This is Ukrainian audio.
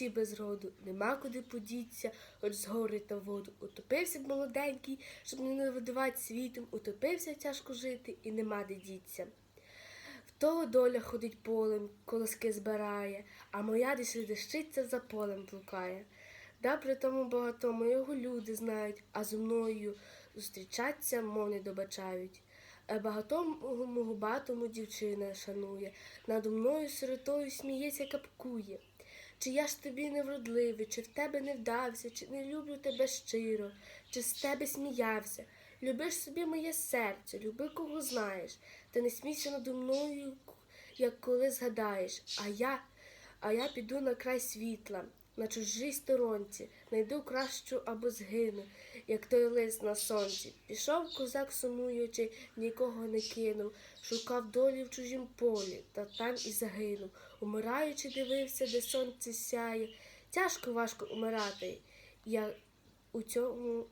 всі без роду, нема куди подіться, хоч з гори та воду. Утопився б молоденький, щоб не наводувати світом, утопився тяжко жити і нема де діться. В того доля ходить полем, колоски збирає, а моя десь дещиця за полем блукає. Да при тому багатому його люди знають, а зо мною зустрічаться, мов не добачають. Е, Багатому губатому дівчина шанує, надо мною сиротою сміється, капкує. Чи я ж тобі не вродливий, чи в тебе не вдався, чи не люблю тебе щиро, чи з тебе сміявся. Любиш собі моє серце, люби кого знаєш, та не смійся надо мною, як коли згадаєш. А я, а я піду на край світла, на чужій сторонці, найду кращу або згину, як той лист на сонці. Пішов козак сумуючи, нікого не кинув, шукав долі в чужім полі, та там і загинув. Умираючи, дивився, де сонце сяє. Тяжко важко умирати. Я у цьому